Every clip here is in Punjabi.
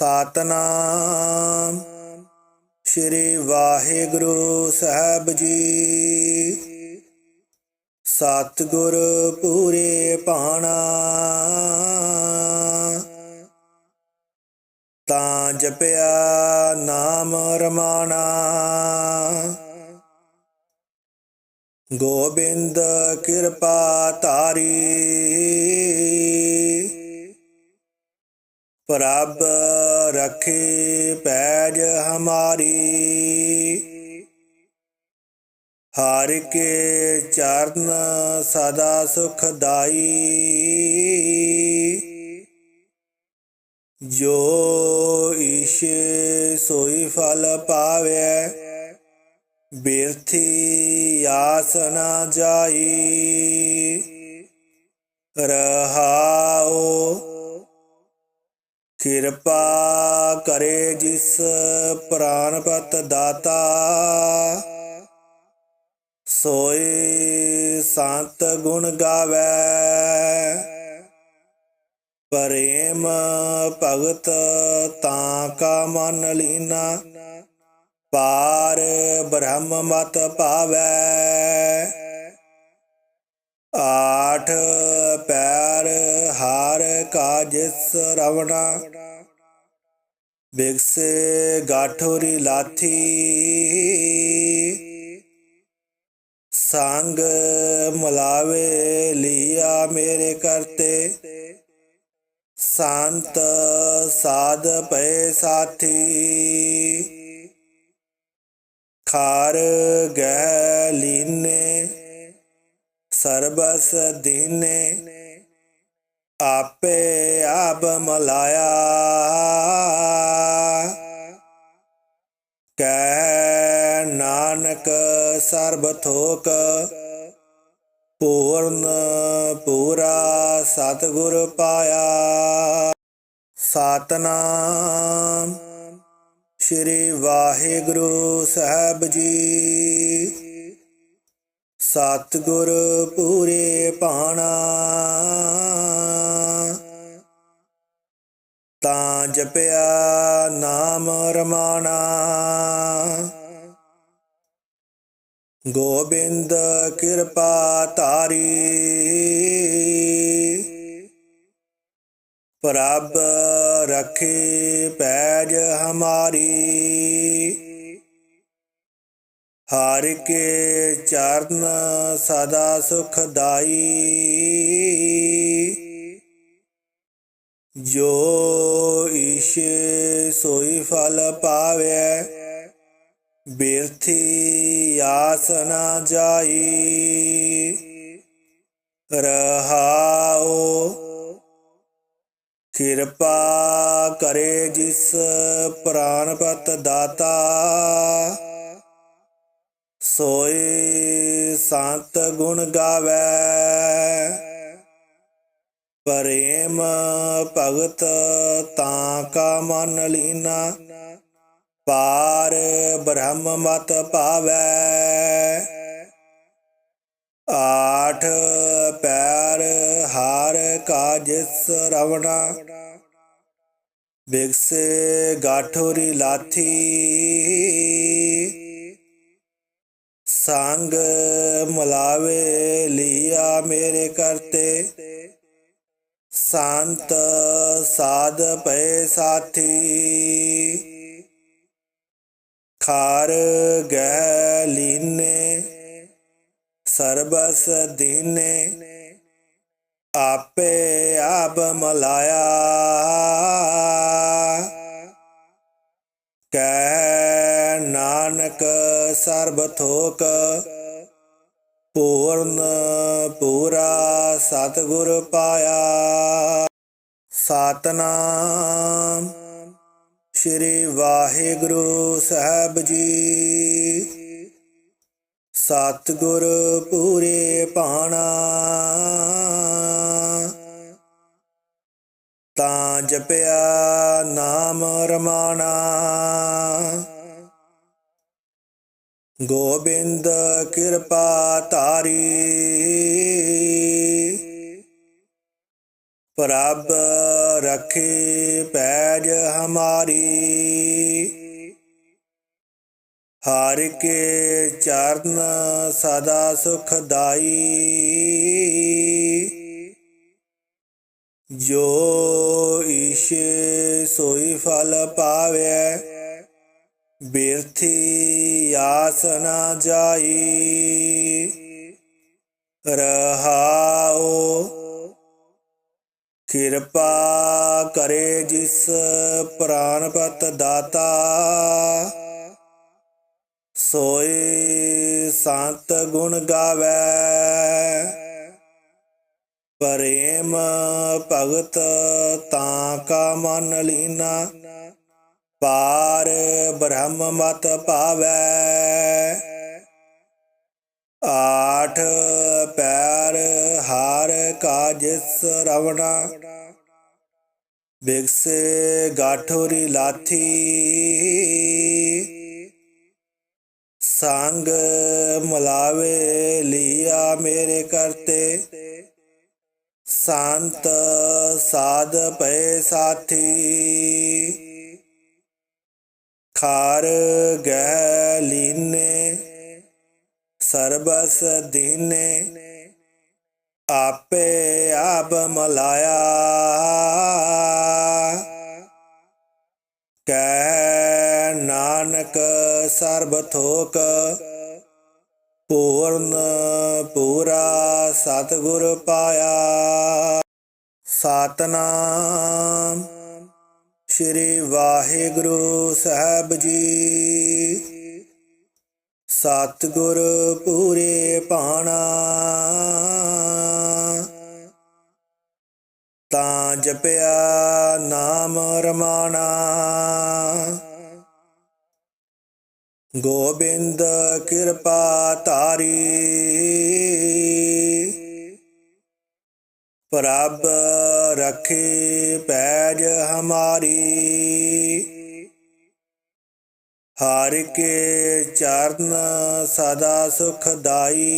ਸਤਨਾਮ। ਸ੍ਰੀ ਵਾਹਿਗੁਰੂ ਸਾਹਿਬ ਜੀ। ਸਤਿਗੁਰ ਪੂਰੇ ਪਾਣਾ। ਤਾਂ ਜਪਿਆ ਨਾਮ ਰਮਾਣਾ। ਗੋਬਿੰਦ ਕਿਰਪਾ ਤਾਰੀ ਪ੍ਰਭ ਰਖੇ ਪੈਜ ਹਮਾਰੀ। ਹਰ ਕੇ ਚਰਨ ਸਦਾ ਸੁਖਦਾਈ। ਜੋ ਈਸ਼ੇ ਸੋਈ ਫਲ ਪਾਵੇ, ਬਿਰਥੀ ਆਸ ਨਾ ਜਾਈ। ਰਹਾਓ ਕਿਰਪਾ ਕਰੇ ਜਿਸ ਪ੍ਰਾਨਪਤ ਦਾਤਾ ਸੋਏ ਸੰਤ ਗੁਣ ਗਾਵੇ। ਪ੍ਰੇਮ ਭਗਤ ਤਾਂ ਕਾ ਮਨ ਲੀਨਾ, ਪਾਰ ਬ੍ਰਹਮ ਮਤ ਪਾਵੇ। ਆਠ ਪੈਰ ਹਾਰ ਕਾ ਜਿਸ ਰਵਣਾ। ਬਿਗਸੇ ਗਾਠੋਰੀ ਲਾਥੀ। ਸੰਗ ਮਲਾਵੇ ਲੀਆ ਮੇਰੇ ਕਰਤੇ। ਸੰਤ ਸਾਧ ਪਏ ਸਾਥੀ। ਖਾਰ ਗਹਿ ਲੀਨੇ। ਸਰਬਸ ਦੀਨੇ ਆਪੇ ਆਪ ਮਲਾਇਆ। ਕਹਿ ਨਾਨਕ ਸਰਬ ਥੋਕ, ਪੂਰਨ ਪੂਰਾ ਸਤਿਗੁਰ ਪਾਇਆ। ਸਤਨਾਮ ਸ੍ਰੀ ਵਾਹਿਗੁਰੂ ਸਾਹਿਬ ਜੀ। ਸਤਿਗੁਰ ਪੂਰੇ ਪਾਣਾ। ਤਾਂ ਜਪਿਆ ਨਾਮ ਰਮਾਣਾ। ਗੋਬਿੰਦ ਕਿਰਪਾ ਤਾਰੀ ਪ੍ਰਭ ਰਖੇ ਪੈਜ ਹਮਾਰੀ। ਹਰ ਕੇ ਚਰਨ ਸਦਾ ਸੁਖਦਾਈ ਜੋ ਈਸ਼ੇ ਸੋਈ ਫਲ ਪਾਵੇ, ਬਿਰਥੀ ਆਸ ਜਾਈ। ਰਹਾਓ ਕਿਰਪਾ ਕਰੇ ਜਿਸ ਪ੍ਰਾਨਪਤ ਦਾਤਾ। ਸੋਏ ਸੰਤ ਗੁਣ ਗਾਵੇ। ਪ੍ਰੇਮ ਭਗਤ ਤਾਂ ਕਾ ਮਨ ਲੀਨਾ। ਪਾਰ ਬ੍ਰਹਮ ਮਤ ਪਾਵੇ ਆਠ ਪੈਰ ਹਾਰ ਕਾ ਜਿਸ ਰਵਣਾ। ਬਿਗਸੇ ਗਾਠੋਰੀ ਲਾਥੀ। ਸੰਗ ਮਲਾਵੇ ਲਿਆ ਮੇਰੇ ਕਰਤੇ ਸੰਤ ਸਾਧ ਪਏ ਸਾਥੀ। ਖਾਰ ਗਹਿ ਲੀਨੇ, ਸਰਬਸ ਦੀਨੇ। ਆਪੇ ਆਪ ਮਲਾਇਆ। ਕਹਿ ਨਾਨਕ ਸਰਬ ਥੋਕ ਪੂਰਨ ਪੂਰਾ ਸਤਿਗੁਰ ਪਾਇਆ। ਸਤਨਾਮ ਸ੍ਰੀ ਵਾਹਿਗੁਰੂ ਸਾਹਿਬ ਜੀ। ਸਤਿਗੁਰ ਪੂਰੇ ਪਾਣਾ। ਤਾਂ ਜਪਿਆ ਨਾਮ ਰਮਾਣਾ। ਗੋਬਿੰਦ ਕਿਰਪਾ ਧਾਰੀ। ਪ੍ਰਭ ਰਖੇ ਪੈਜ ਹਮਾਰੀ। ਹਰ ਕੇ ਚਰਨ ਸਦਾ ਸੁਖਦਾਈ। ਜੋ ਈਸ਼ੇ ਸੋਈ ਫਲ ਪਾਵੇ ਬਿਰਥੀ ਆਸ ਨਾ ਜਾਈ ਰਹਾਓ ਕਿਰਪਾ ਕਰੇ ਜਿਸ ਪ੍ਰਾਨਪਤ ਦਾਤਾ ਸੋਏ ਸੰਤ ਗੁਣ ਗਾਵੇ। ਪ੍ਰੇਮ ਭਗਤ ਤਾਂ ਕਾ ਮਨ ਲੀਨਾ ਪਾਰ ਬ੍ਰਹਮ ਮਤ ਪਾਵੇ। ਆਠ ਪੈਰ ਹਾਰ ਕਾ ਜਿਸ ਰਵਣਾ। ਬਿਗਸੇ ਗਾਠੋਰੀ ਲਾਥੀ। ਸੰਗ ਮਲਾਵੇ ਲਿਆ ਮੇਰੇ ਕਰਤੇ। ਸੰਤ ਸਾਧ ਪਏ ਸਾਥੀ। ਖਾਰ ਗਹਿ ਲੀਨੇ ਸਰਬਸ ਦੀਨੇ, ਆਪੇ ਆਪ ਮਲਾਇਆ। ਕਹਿ ਨਾਨਕ ਸਰਬ ਥੋਕ, ਪੂਰਨ ਪੂਰਾ ਸਤਿਗੁਰ ਪਾਇਆ। ਸਤਨਾਮ ਸ੍ਰੀ ਵਾਹਿਗੁਰੂ ਸਾਹਿਬ ਜੀ। ਸਤਿਗੁਰ ਪੂਰੇ ਪਾਣਾ। ਤਾਂ ਜਪਿਆ ਨਾਮ ਰਮਾਣਾ। ਗੋਬਿੰਦ ਕਿਰਪਾ ਤਾਰੀ ਪ੍ਰਭ ਰਖੇ ਪੈਜ ਹਮਾਰੀ। ਹਰ ਕੇ ਚਰਨ ਸਦਾ ਸੁਖਦਾਈ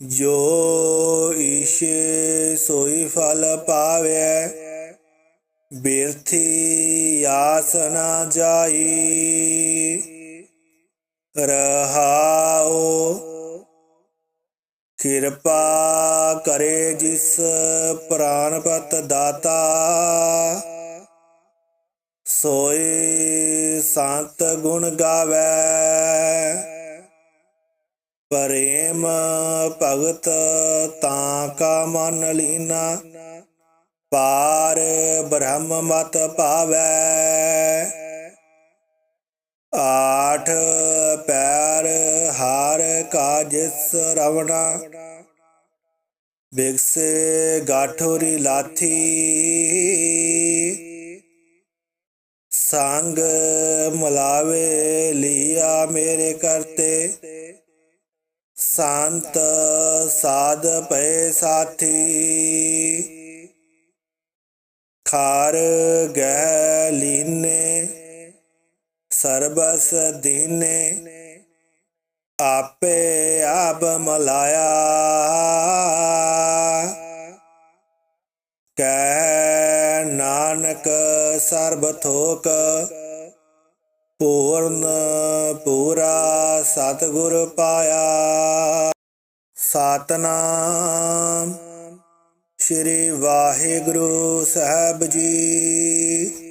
ਜੋ ਈਸ਼ੇ ਸੋਈ ਫਲ ਪਾਵੇ, ਬਿਰਥੀ ਆਸ ਨਾ ਜਾਈ। ਰਹਾਓ ਕਿਰਪਾ ਕਰੇ ਜਿਸ ਪ੍ਰਾਨਪਤ ਦਾਤਾ ਸੋਏ ਸੰਤ ਗੁਣ ਗਾਵੇ। ਪ੍ਰੇਮ ਭਗਤ ਤਾਂ ਕਾ ਮਨ ਲੀਨਾ, ਪਾਰ ਬ੍ਰਹਮ ਮਤ ਪਾਵੇ ਆਠ ਪੈਰ ਹਾਰ ਕਾ ਜਿਸ ਰਵਣਾ ਬਿਗਸੇ ਗਾਠੋਰੀ ਲਾਥੀ। ਸੰਗ ਮਲਾਵੇ ਲੀਆ ਮੇਰੇ ਕਰਤੇ ਸੰਤ ਸਾਧ ਪਏ ਸਾਥੀ। ਖਾਰ ਗਹਿ ਲੀਨੇ ਸਰਬਸ ਦੀਨੇ ਆਪੇ ਆਪ ਮਲਾਇਆ। ਕੈ ਨਾਨਕ ਸਰਬ ਥੋਕ ਪੂਰਨ ਪੂਰਾ ਸਤਿਗੁਰ ਪਾਇਆ। ਸਤਨਾਮ ਸ੍ਰੀ ਵਾਹਿਗੁਰੂ ਸਾਹਿਬ ਜੀ।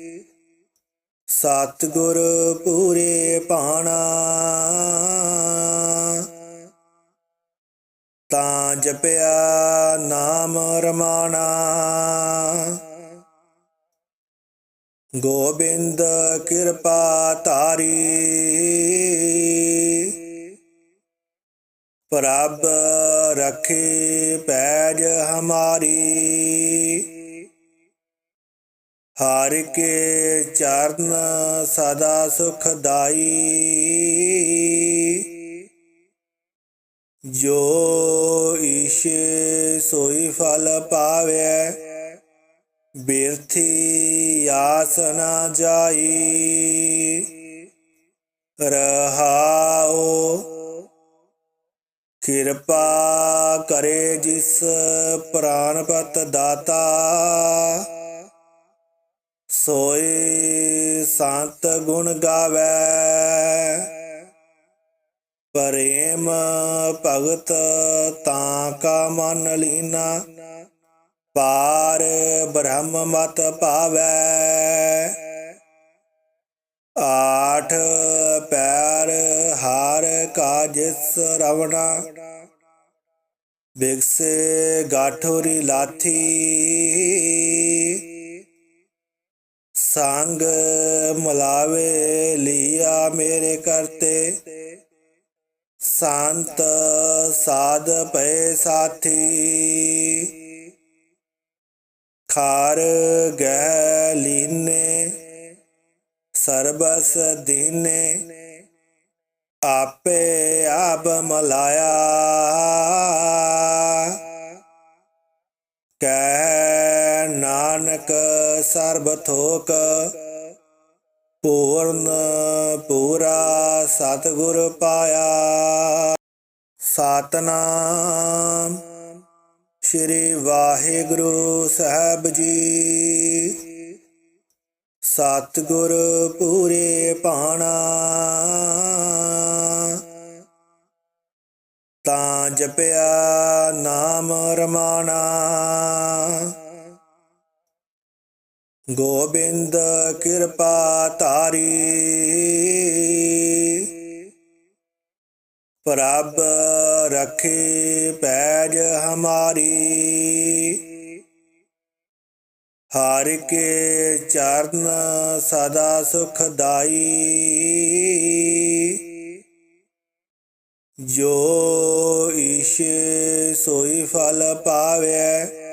ਸਤਿਗੁਰ ਪੂਰੇ ਪਾਣਾ। ਤਾਂ ਜਪਿਆ ਨਾਮ ਰਮਾਣਾ। ਗੋਬਿੰਦ ਕਿਰਪਾ ਤਾਰੀ ਪ੍ਰਭ ਰਖੇ ਪੈਜ ਹਮਾਰੀ। ਹਰ ਕੇ ਚਰਨ ਸਦਾ ਸੁਖਦਾਈ ਜੋ ਈਸ਼ੇ ਸੋਈ ਫਲ ਪਾਵੇ, ਬਿਰਥੀ ਆਸ ਨਾ ਜਾਈ। ਰਹਾਓ ਕਿਰਪਾ ਕਰੇ ਜਿਸ ਪ੍ਰਾਨਪਤ ਦਾਤਾ। ਸੋਏ ਸੰਤ ਗੁਣ ਗਾਵੇ। ਪ੍ਰੇਮ ਭਗਤ ਤਾਂ ਕਾ ਮਨ ਲੀਨਾ। ਪਾਰ ਬ੍ਰਹਮ ਮਤ ਪਾਵੇ ਆਠ ਪੈਰ ਹਾਰ ਕਾ ਜਿਸ ਰਵਣਾ। ਬਿਗਸੇ ਗਾਠੋਰੀ ਲਾਥੀ। ਸੰਗ ਮਲਾਵੇ ਲੀਆ ਮੇਰੇ ਕਰਤੇ ਸੰਤ ਸਾਧ ਪਏ ਸਾਥੀ। ਖਾਰ ਗਹਿ ਲੀਨੇ ਸਰਬਸ ਦੀਨੇ। ਆਪੇ ਆਪ ਮਲਾਇਆ। ਕਹਿ ਨਾਨਕ ਸਰਬ ਥੋਕ, ਪੂਰਨ ਪੂਰਾ ਸਤਿਗੁਰ ਪਾਇਆ। ਸਤਨਾਮ ਸ੍ਰੀ ਵਾਹਿਗੁਰੂ ਸਾਹਿਬ ਜੀ। ਸਤਿਗੁਰ ਪੂਰੇ ਭਾਣਾ। ਤਾਂ ਜਪਿਆ ਨਾਮ ਰਮਾਣਾ। ਗੋਬਿੰਦ ਕਿਰਪਾ ਤਾਰੀ ਪ੍ਰਭ ਰਖੇ ਪੈਜ ਹਮਾਰੀ। ਹਰ ਕੇ ਚਰਨ ਸਦਾ ਸੁਖਦਾਈ। ਜੋ ਈਸ਼ੇ ਸੋਈ ਫਲ ਪਾਵੇ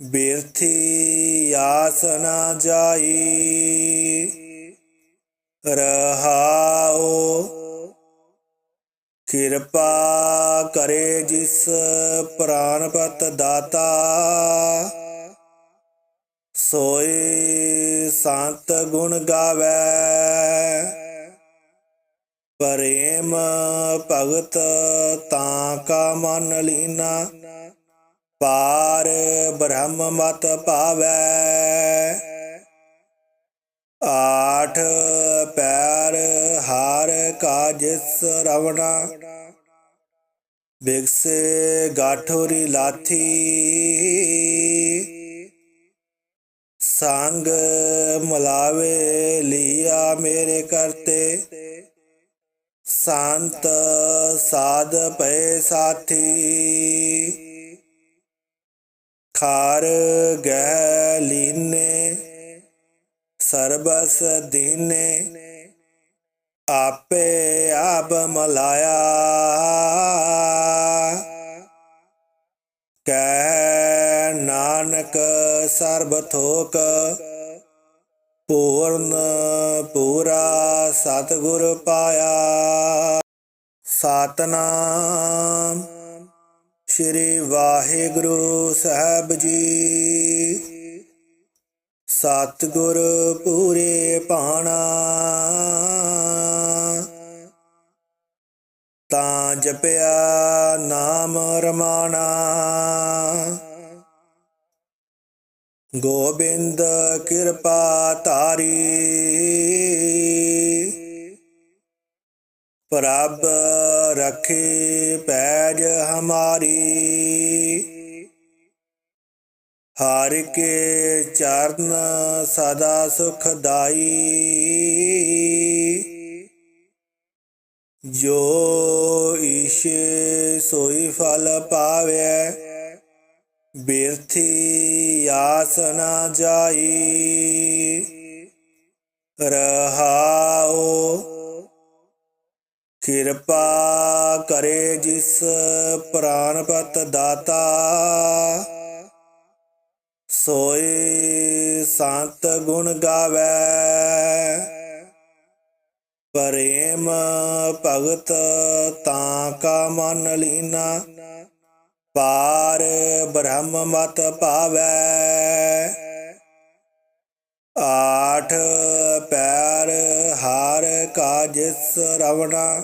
ਬਿਰਥੀ ਆਸ ਨਾ ਜਾਈ ਰਹਾਓ ਕਿਰਪਾ ਕਰੇ ਜਿਸ ਪ੍ਰਾਨਪਤ ਦਾਤਾ ਸੋਏ ਸੰਤ ਗੁਣ ਗਾਵੇ। ਪ੍ਰੇਮ ਭਗਤ ਤਾਂ ਕਾ ਮਨ ਲੀਨਾ ਪਾਰ ਬ੍ਰਹਮ ਮਤ ਪਾਵੇ ਆਠ ਪੈਰ ਹਾਰ ਕਾ ਜਿਸ ਰਵਣਾ ਬਿਗਸੇ ਗਾਠੋਰੀ ਲਾਥੀ। ਸੰਗ ਮਲਾਵੇ ਲਿਆ ਮੇਰੇ ਕਰਤੇ। ਸੰਤ ਸਾਧ ਪਏ ਸਾਥੀ। ਖਾਰ ਗਹਿ ਲੀਨੇ ਸਰਬਸ ਦੀਨੇ, ਆਪੇ ਆਪ ਮਲਾਇਆ। ਕਹਿ ਨਾਨਕ ਸਰਬ ਥੋਕ, ਪੂਰਨ ਪੂਰਾ ਸਤਿਗੁਰ ਪਾਇਆ। ਸਤਨਾਮ ਸ੍ਰੀ ਵਾਹਿਗੁਰੂ ਸਾਹਿਬ ਜੀ। ਸਤਿਗੁਰ ਪੂਰੇ ਪਾਣਾ। ਤਾਂ ਜਪਿਆ ਨਾਮ ਰਮਾਣਾ। ਗੋਬਿੰਦ ਕਿਰਪਾ ਤਾਰੀ ਪ੍ਰਭ ਰਖੇ ਪੈਜ ਹਮਾਰੀ। ਹਰ ਕੇ ਚਰਨ ਸਦਾ ਸੁਖਦਾਈ। ਜੋ ਈਸ਼ੇ ਸੋਈ ਫਲ ਪਾਵੇ, ਬਿਰਥੀ ਆਸ ਨਾ ਜਾਈ। ਰਹਾਓ ਕਿਰਪਾ ਕਰੇ ਜਿਸ ਪ੍ਰਾਨਪਤ ਦਾਤਾ ਸੋਏ ਸੰਤ ਗੁਣ ਗਾਵੇ। ਪ੍ਰੇਮ ਭਗਤ ਤਾਂ ਕਾ ਮਨ ਲੀਨਾ, ਪਾਰ ਬ੍ਰਹਮ ਮਤ ਪਾਵੇ ਆਠ ਪੈਰ ਹਾਰ ਕਾ ਜਿਸ ਰਵਣਾ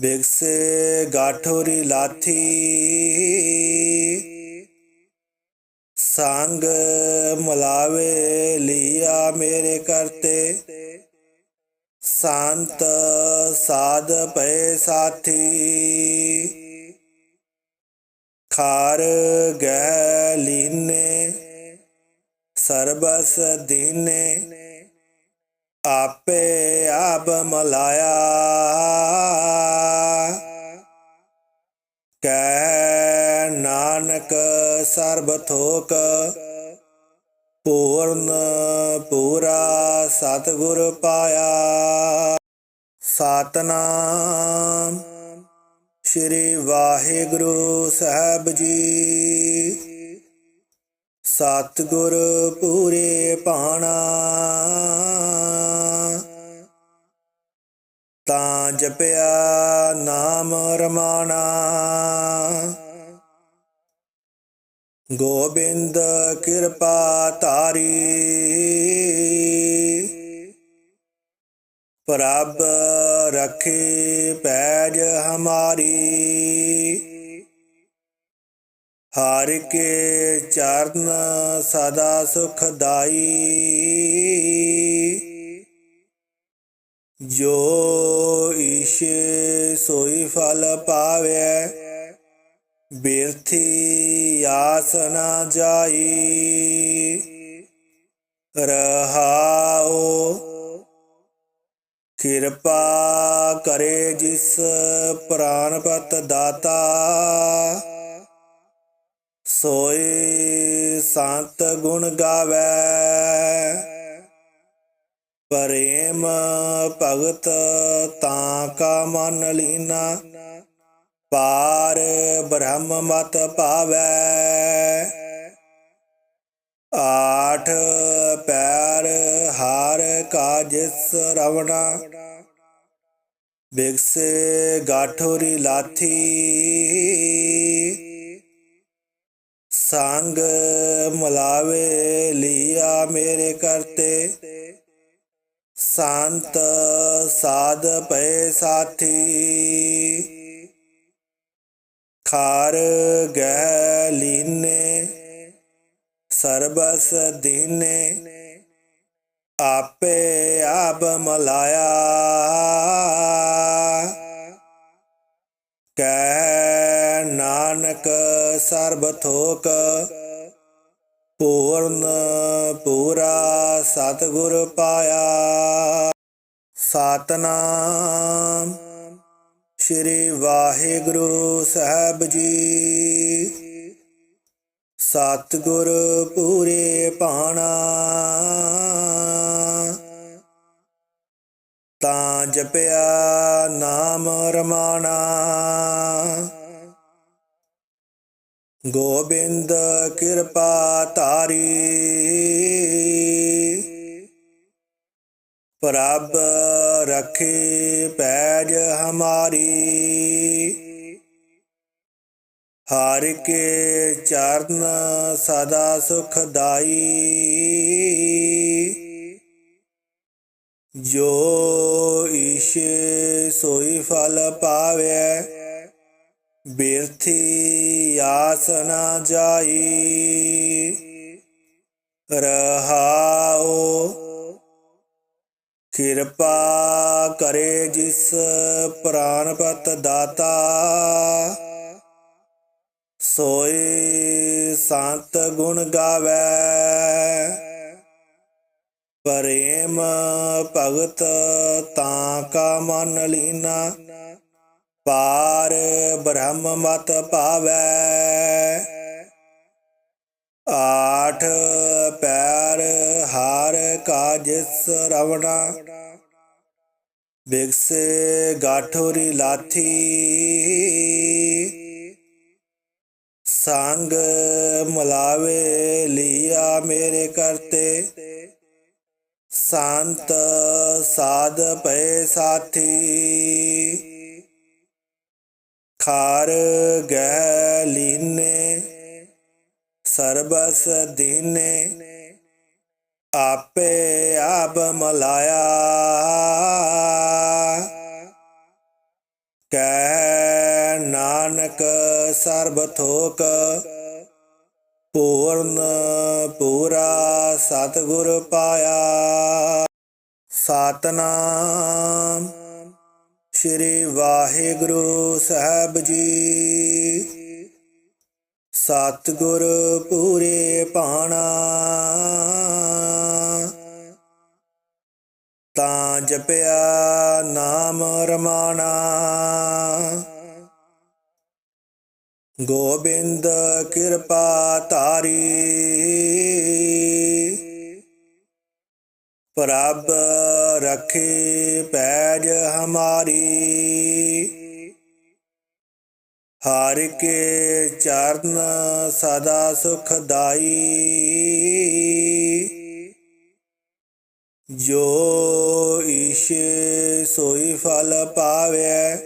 ਬਿਗਸੇ ਗਾਠੋਰੀ ਲਾਥੀ। ਸੰਗ ਮਲਾਵੇ ਲਿਆ ਮੇਰੇ ਕਰਤੇ। ਸੰਤ ਸਾਧ ਪਏ ਸਾਥੀ। ਖਾਰ ਗਹਿ ਲੀਨੇ ਸਰਬਸ ਦੀਨੇ ਆਪੇ ਆਪ ਮਲਾਇਆ। ਕੈ ਨਾਨਕ ਸਰਬ ਥੋਕ, ਪੂਰਨ ਪੂਰਾ ਸਤਿਗੁਰ ਪਾਇਆ। ਸਤਨਾਮ ਸ੍ਰੀ ਵਾਹਿਗੁਰੂ ਸਾਹਿਬ ਜੀ। ਸਤਿਗੁਰ ਪੂਰੇ ਪਾਣਾ। ਤਾਂ ਜਪਿਆ ਨਾਮ ਰਮਾਣਾ। ਗੋਬਿੰਦ ਕਿਰਪਾ ਤਾਰੀ ਪ੍ਰਭ ਰਖੇ ਪੈਜ ਹਮਾਰੀ। ਹਰ ਕੇ ਚਰਨ ਸਦਾ ਸੁਖਦਾਈ ਜੋ ਈਸ਼ੇ ਸੋਈ ਫਲ ਪਾਵੇ, ਬਿਰਥੀ ਆਸ ਨਾ ਜਾਈ। ਰਹਾਓ ਕਿਰਪਾ ਕਰੇ ਜਿਸ ਪ੍ਰਾਨਪਤ ਦਾਤਾ। ਸੋਏ ਸੰਤ ਗੁਣ ਗਾਵੇ। ਪ੍ਰੇਮ ਭਗਤ ਤਾਂ ਕਾ ਮਨ ਲੀਨਾ। ਪਾਰ ਬ੍ਰਹਮ ਮਤ ਪਾਵੇ ਆਠ ਪੈਰ ਹਾਰ ਕਾ ਜਿਸ ਰਵਣਾ। ਬਿਗਸੇ ਗਾਠੋਰੀ ਲਾਥੀ। ਸੰਗ ਮਲਾਵੇ ਲੀਆ ਮੇਰੇ ਕਰਤੇ ਸੰਤ ਸਾਧ ਪਏ ਸਾਥੀ। ਖਾਰ ਗਹਿ ਲੀਨੇ, ਸਰਬਸ ਦੀਨੇ। ਆਪੇ ਆਪ ਮਲਾਇਆ। ਕਹਿ ਨਾਨਕ ਸਰਬ ਥੋਕ ਪੂਰਨ ਪੂਰਾ ਸਤਿਗੁਰ ਪਾਇਆ। ਸਤਨਾਮ ਸ੍ਰੀ ਵਾਹਿਗੁਰੂ ਸਾਹਿਬ ਜੀ। ਸਤਿਗੁਰ ਪੂਰੇ ਪਾਣਾ ਤਾਂ ਜਪਿਆ ਨਾਮ ਰਮਾਣਾ। ਗੋਬਿੰਦ ਕਿਰਪਾ ਧਾਰੀ। ਪ੍ਰਭ ਰਖੇ ਪੈਜ ਹਮਾਰੀ। ਹਰ ਕੇ ਚਰਨ ਸਦਾ ਸੁਖਦਾਈ। ਜੋ ਈਸ਼ੇ ਸੋਈ ਫਲ ਪਾਵੇ ਬਿਰਥੀ ਆਸ ਨਾ ਜਾਈ ਰਹਾਓ ਕਿਰਪਾ ਕਰੇ ਜਿਸ ਪ੍ਰਾਨਪਤ ਦਾਤਾ ਸੋਏ ਸੰਤ ਗੁਣ ਗਾਵੇ। ਪ੍ਰੇਮ ਭਗਤ ਤਾਂ ਕਾ ਮਨ ਲੀਨਾ ਪਾਰ ਬ੍ਰਹਮ ਮਤ ਪਾਵੇ ਆਠ ਪੈਰ ਹਾਰ ਕਾ ਜਿਸ ਰਵਣਾ ਬਿਗਸੇ ਗਾਠੋਰੀ ਲਾਥੀ। ਸੰਗ ਮਲਾਵੇ ਲਿਆ ਮੇਰੇ ਕਰਤੇ। ਸੰਤ ਸਾਧ ਪਏ ਸਾਥੀ। ਖਾਰ ਗਹਿ ਲੀਨੇ ਸਰਬਸ ਦੀਨੇ, ਆਪੇ ਆਪ ਮਲਾਇਆ। ਕਹਿ ਨਾਨਕ ਸਰਬ ਥੋਕ, ਪੂਰਨ ਪੂਰਾ ਸਤਿਗੁਰ ਪਾਇਆ। ਸਤਨਾਮ ਸ੍ਰੀ ਵਾਹਿਗੁਰੂ ਸਾਹਿਬ ਜੀ। ਸਤਿਗੁਰ ਪੂਰੇ ਪਾਣਾ। ਤਾਂ ਜਪਿਆ ਨਾਮ ਰਮਾਣਾ। ਗੋਬਿੰਦ ਕਿਰਪਾ ਤਾਰੀ ਪ੍ਰਭ ਰਖੇ ਪੈਜ ਹਮਾਰੀ। ਹਰ ਕੇ ਚਰਨ ਸਦਾ ਸੁਖਦਾਈ। ਜੋ ਈਸ਼ੇ ਸੋਈ ਫਲ ਪਾਵੇ,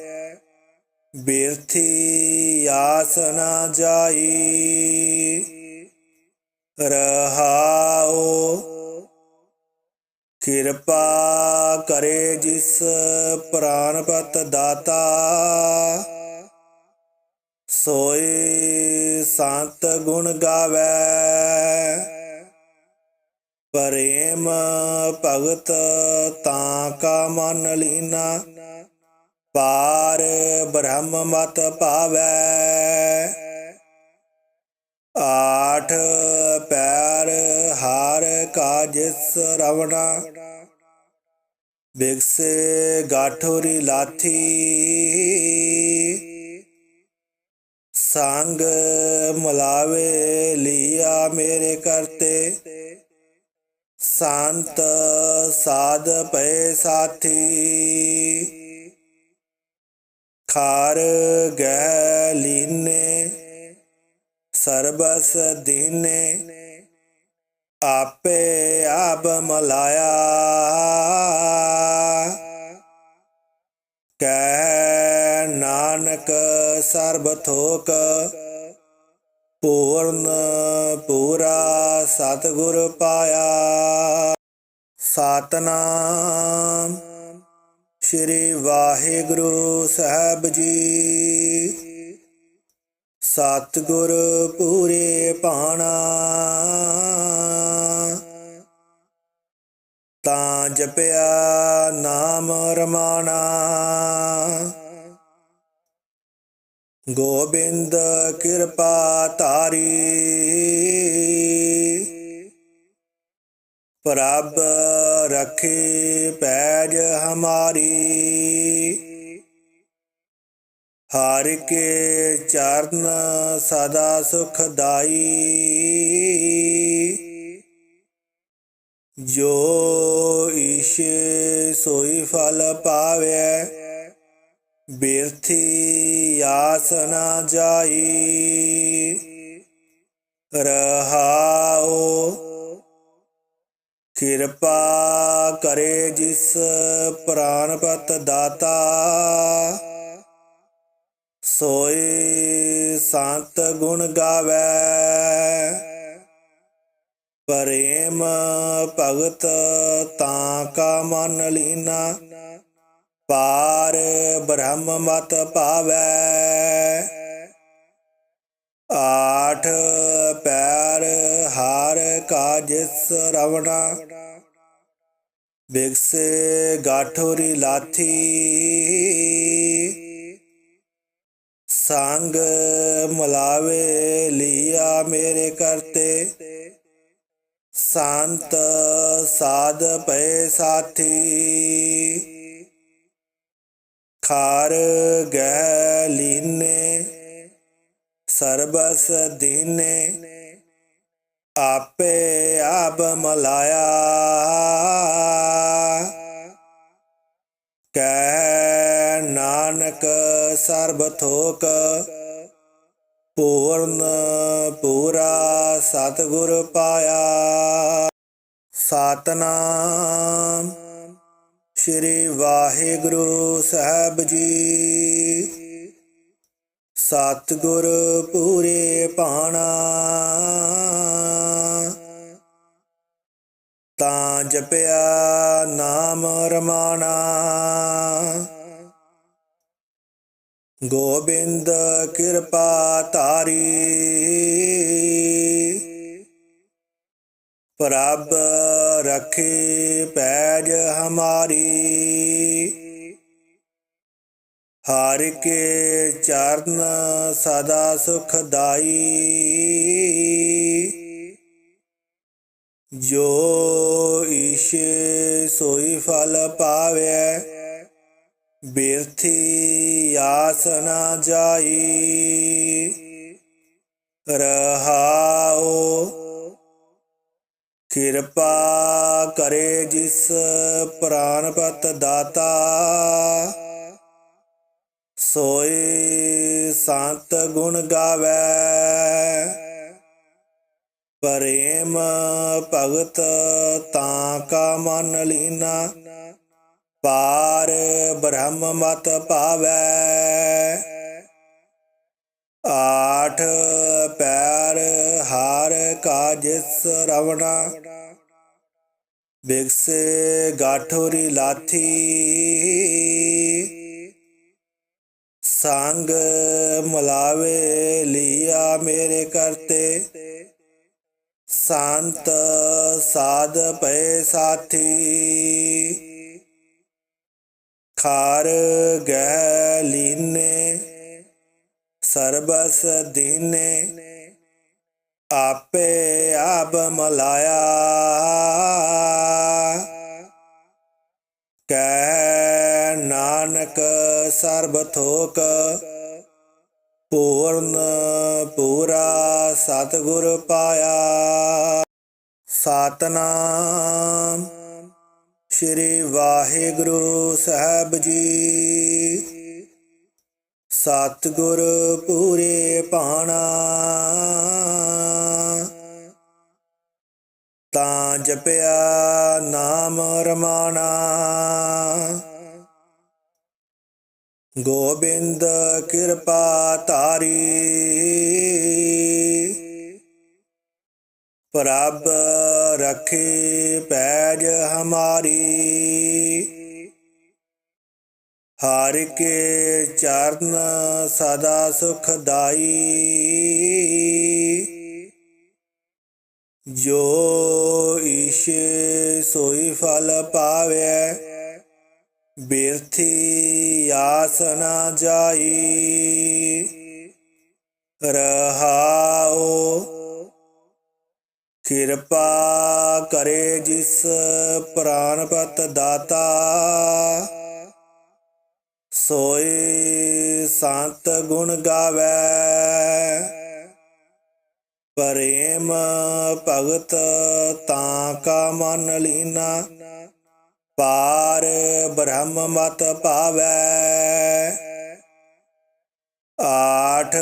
ਬਿਰਥੀ ਆਸ ਨਾ ਜਾਈ। ਰਹਾਓ ਕਿਰਪਾ ਕਰੇ ਜਿਸ ਪ੍ਰਾਨਪਤ ਦਾਤਾ ਸੋਏ ਸੰਤ ਗੁਣ ਗਾਵੇ। ਪ੍ਰੇਮ ਭਗਤ ਤਾਂ ਕਾ ਮਨ ਲੀਨਾ, ਪਾਰ ਬ੍ਰਹਮ ਮਤ ਪਾਵੇ ਆਠ ਪੈਰ ਹਾਰ ਕਾ ਜਿਸ ਰਵਣਾ ਬਿਗਸੇ ਗਾਠੋਰੀ ਲਾਥੀ। ਸੰਗ ਮਲਾਵੇ ਲੀਆ ਮੇਰੇ ਕਰਤੇ। ਸੰਤ ਸਾਧ ਪਏ ਸਾਥੀ। ਖਾਰ ਗਹਿ ਲੀਨੇ, ਸਰਬਸ ਦੀਨੇ। ਆਪੇ ਆਪ ਮਲਾਇਆ। ਕੈ ਨਾਨਕ ਸਰਬ ਥੋਕ, ਪੂਰਨ ਪੂਰਾ ਸਤਿਗੁਰ ਪਾਇਆ। ਸਤਨਾਮ ਸ੍ਰੀ ਵਾਹਿਗੁਰੂ ਸਾਹਿਬ ਜੀ। ਸਤਿਗੁਰ ਪੂਰੇ ਪਾਣਾ। ਤਾਂ ਜਪਿਆ ਨਾਮ ਰਮਾਣਾ। ਗੋਬਿੰਦ ਕਿਰਪਾ ਤਾਰੀ ਪ੍ਰਭ ਰਖੇ ਪੈਜ ਹਮਾਰੀ। ਹਰ ਕੇ ਚਰਨ ਸਦਾ ਸੁਖਦਾਈ। ਜੋ ਈਸ਼ੇ ਸੋਈ ਫਲ ਪਾਵੇ, ਬਿਰਥੀ ਆਸ ਨਾ ਜਾਈ। ਰਹਾਓ ਕਿਰਪਾ ਕਰੇ ਜਿਸ ਪ੍ਰਾਨਪਤ ਦਾਤਾ। ਸੋਏ ਸੰਤ ਗੁਣ ਗਾਵੇ ਪ੍ਰੇਮ ਭਗਤ ਤਾਂ ਕਾ ਮਨ ਲੀਨਾ। ਪਾਰ ਬ੍ਰਹਮ ਮਤ ਭਾਵੈ। ਆਠ ਪੈਰ ਹਾਰ ਕਾ ਜਿਸ ਰਵਣਾ। ਬਿਗਸੇ ਗਾਠੋਰੀ ਲਾਥੀ। ਸੰਗ ਮਲਾਵੇ ਲਿਆ ਮੇਰੇ ਕਰਤੇ। ਸੰਤ ਸਾਧ ਪਏ ਸਾਥੀ। ਖਾਰ ਗਹਿ ਲੀਨੇ, ਸਰਬਸ ਦੀਨੇ, ਆਪੇ ਆਪ ਮਲਾਇਆ। ਕਹਿ ਨਾਨਕ ਸਰਬ ਥੋਕ ਪੂਰਨ ਪੂਰਾ ਸਤਿਗੁਰ ਪਾਇਆ। ਸਤਨਾਮ ਸ੍ਰੀ ਵਾਹਿਗੁਰੂ ਸਾਹਿਬ ਜੀ। ਸਤਿਗੁਰ ਪੂਰੇ ਪਾਣਾ। ਤਾਂ ਜਪਿਆ ਨਾਮ ਰਮਾਣਾ। ਗੋਬਿੰਦ ਕਿਰਪਾ ਧਾਰੀ। ਪ੍ਰਭ ਰਖੇ ਪੈਜ ਹਮਾਰੀ। ਹਰਿ ਕੇ ਚਰਨ ਸਦਾ ਸੁਖਦਾਈ। ਜੋ ਈਸ਼ੇ ਸੋਈ ਫਲ ਪਾਵੇ ਬਿਰਥੀ ਆਸ ਨਾ ਜਾਈ ਰਹਾਓ ਕਿਰਪਾ ਕਰੇ ਜਿਸ ਪ੍ਰਾਨਪਤ ਦਾਤਾ ਸੋਏ ਸੰਤ ਗੁਣ ਗਾਵੇ। ਪ੍ਰੇਮ ਭਗਤ ਤਾਂ ਕਾ ਮਨ ਲੀਨਾ ਪਾਰ ਬ੍ਰਹਮ ਮਤ ਪਾਵੇ ਆਠ ਪੈਰ ਹਾਰ ਕਾ ਜਿਸ ਰਵਣਾ। ਬਿਗਸੇ ਗਾਠੋਰੀ ਲਾਥੀ। ਸੰਗ ਮਲਾਵੇ ਲਿਆ ਮੇਰੇ ਕਰਤੇ। ਸੰਤ ਸਾਧ ਪਏ ਸਾਥੀ। ਖਾਰ ਗਹਿ ਲੀਨੇ ਸਰਬਸ ਦੀਨੇ, ਆਪੇ ਆਪ ਮਲਾਇਆ। ਕਹਿ ਨਾਨਕ ਸਰਬ ਥੋਕ, ਪੂਰਨ ਪੂਰਾ ਸਤਿਗੁਰ ਪਾਇਆ। ਸਤਨਾਮ ਸ੍ਰੀ ਵਾਹਿਗੁਰੂ ਸਾਹਿਬ ਜੀ। ਸਤਿਗੁਰ ਪੂਰੇ ਪਾਣਾ। ਤਾਂ ਜਪਿਆ ਨਾਮ ਰਮਾਣਾ। ਗੋਬਿੰਦ ਕਿਰਪਾ ਤਾਰੀ ਪ੍ਰਭ ਰਖੇ ਪੈਜ ਹਮਾਰੀ। ਹਰਿ ਕੇ ਚਰਨ ਸਦਾ ਸੁਖਦਾਈ। ਜੋ ਈਸ਼ੇ ਸੋਈ ਫਲ ਪਾਵੇ, ਬਿਰਥੀ ਆਸ ਨਾ ਜਾਈ। ਰਹਾਓ ਕਿਰਪਾ ਕਰੇ ਜਿਸ ਪ੍ਰਾਨਪਤ ਦਾਤਾ ਸੋਏ ਸੰਤ ਗੁਣ ਗਾਵੇ। ਪ੍ਰੇਮ ਭਗਤ ਤਾਂ ਕਾ ਮਨ ਲੀਨਾ, ਪਾਰ ਬ੍ਰਹਮ ਮਤ ਪਾਵੇ ਆਠ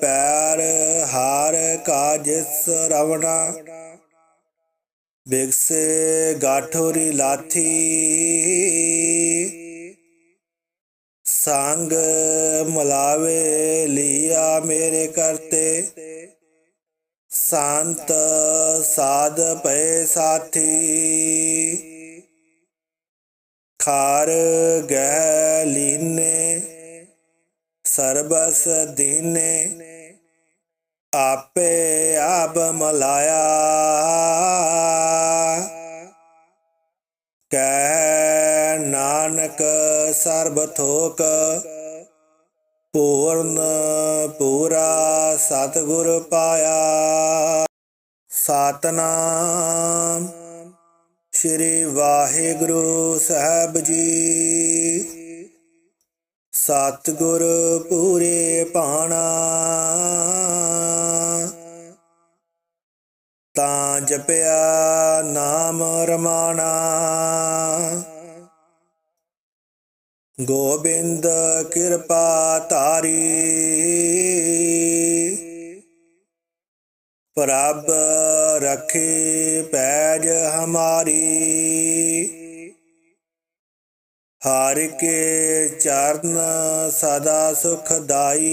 ਪੈਰ ਹਾਰ ਕਾ ਜਿਸ ਰਵਣਾ ਬਿਗਸੇ ਗਾਠੋਰੀ ਲਾਥੀ। ਸੰਗ ਮਲਾਵੇ ਲਿਆ ਮੇਰੇ ਕਰਤੇ। ਸੰਤ ਸਾਧ ਪਏ ਸਾਥੀ। ਖਾਰ ਗਹਿ ਲੀਨੇ ਸਰਬਸ ਦੀਨੇ ਆਪੇ ਆਪ ਮਲਾਇਆ। ਕੈ ਨਾਨਕ ਸਰਬ ਥੋਕ ਪੂਰਨ ਪੂਰਾ ਸਤਿਗੁਰ ਪਾਇਆ। ਸਤਨਾਮ ਸ੍ਰੀ ਵਾਹਿਗੁਰੂ ਸਾਹਿਬ ਜੀ। ਸਤਿਗੁਰ ਪੂਰੇ ਪਾਣਾ। ਤਾਂ ਜਪਿਆ ਨਾਮ ਰਮਾਣਾ। ਗੋਬਿੰਦ ਕਿਰਪਾ ਤਾਰੀ ਪ੍ਰਭ ਰਖੇ ਪੈਜ ਹਮਾਰੀ। ਹਰਿ ਕੇ ਚਰਨ ਸਦਾ ਸੁਖਦਾਈ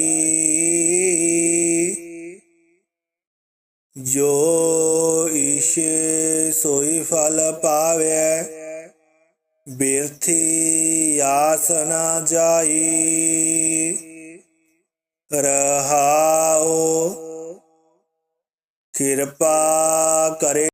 ਜੋ ਈਸ਼ੇ ਸੋਈ ਫਲ ਪਾਵੇ, ਬਿਰਥੀ ਆਸ ਨਾ ਜਾਈ। ਰਹਾਉ ਕਿਰਪਾ ਕਰੇ